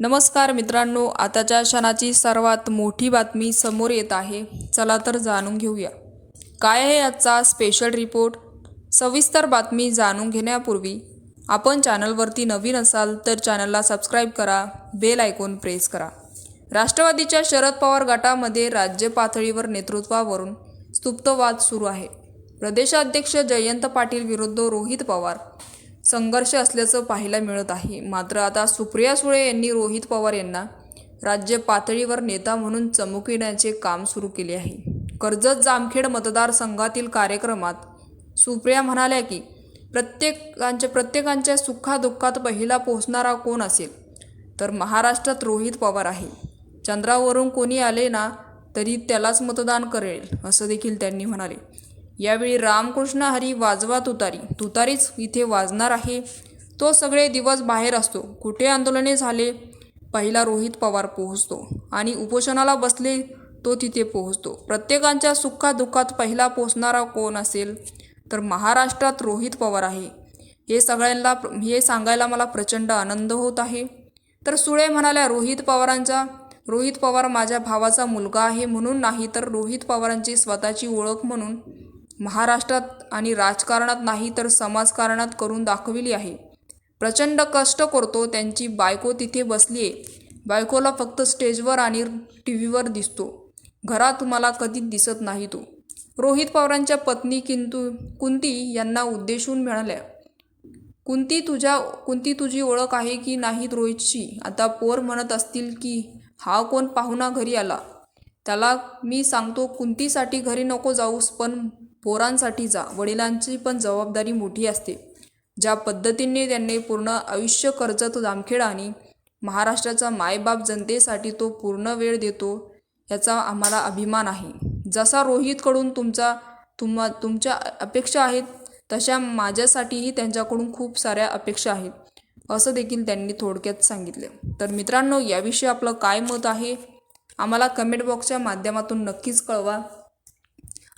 नमस्कार मित्रांनो आताच्या क्षणाची सर्वात मोठी बातमी समोर येत आहे. चला तर जाणून घेऊया. काय आहे आजचा स्पेशल रिपोर्ट सविस्तर बातमी जाणून घेण्यापूर्वी आपण चॅनलवरती नवीन असाल तर चॅनलला सबस्क्राईब करा बेल आयकॉन प्रेस करा. राष्ट्रवादीच्या शरद पवार गटामध्ये राज्य पातळीवर नेतृत्वावरून स्तुप्तवाद सुरू आहे. प्रदेशाध्यक्ष जयंत पाटील विरुद्ध रोहित पवार संघर्ष असल्याचं पाहायला मिळत आहे. मात्र आता सुप्रिया सुळे यांनी रोहित पवार यांना राज्य पातळीवर नेता म्हणून चमकविण्याचे काम सुरू केले आहे. कर्जत जामखेड मतदारसंघातील कार्यक्रमात सुप्रिया म्हणाल्या की प्रत्येकांच्या प्रत्येकांच्या सुखादुःखात पहिला पोहोचणारा कोण असेल? तर महाराष्ट्रात रोहित पवार आहे. चंद्रावरून कोणी आले ना तरी त्यालाच मतदान करेल असं देखील त्यांनी म्हणाले. यावेळी रामकृष्ण हरी वाजवा तुतारी. तुतारीच इथे वाजणार आहे. तो सगळे दिवस बाहेर असतो. कुठे आंदोलने झाले? पहिला रोहित पवार पोहोचतो आणि उपोषणाला बसले तो तिथे पोहोचतो. प्रत्येकांच्या सुखादुःखात पहिला पोहोचणारा कोण असेल? तर महाराष्ट्रात रोहित पवार आहे. हे सगळ्यांना हे सांगायला मला प्रचंड आनंद होत आहे. तर सुळे म्हणाल्या रोहित पवारांचा रोहित पवार माझ्या भावाचा मुलगा आहे म्हणून नाही तर रोहित पवारांची स्वतःची ओळख म्हणून महाराष्ट्रात आणि राजकारणात नाही तर समाजकारणात करून दाखविली आहे. प्रचंड कष्ट करतो त्यांची बायको तिथे बसली आहे. बायकोला फक्त स्टेजवर आणि टी व्हीवर दिसतो. घरात मला कधीच दिसत नाही तो. रोहित पवारांच्या पत्नी किंतु कुंती यांना उद्देशून मिळाल्या कुंती तुझ्या कुंती तुझी ओळख आहे की नाही रोहितची? आता पोर म्हणत असतील की हा कोण पाहुणा घरी आला? त्याला मी सांगतो कुंतीसाठी घरी नको जाऊस पण पोरांसाठी जा. वडिलांची पण जबाबदारी मोठी असते. ज्या पद्धतीने त्यांनी पूर्ण आयुष्य कर्जत जामखेड आणि महाराष्ट्राचा मायबाप जनतेसाठी तो पूर्ण वेळ देतो याचा आम्हाला अभिमान आहे. जसा रोहितकडून तुमचा तुम्हा तुमच्या अपेक्षा आहेत तशा माझ्यासाठीही त्यांच्याकडून खूप साऱ्या अपेक्षा आहेत. असं देखील त्यांनी थोडक्यात सांगितले. तर मित्रांनो याविषयी आपलं काय मत आहे? आम्हाला कमेंट बॉक्सच्या माध्यमातून नक्कीच कळवा.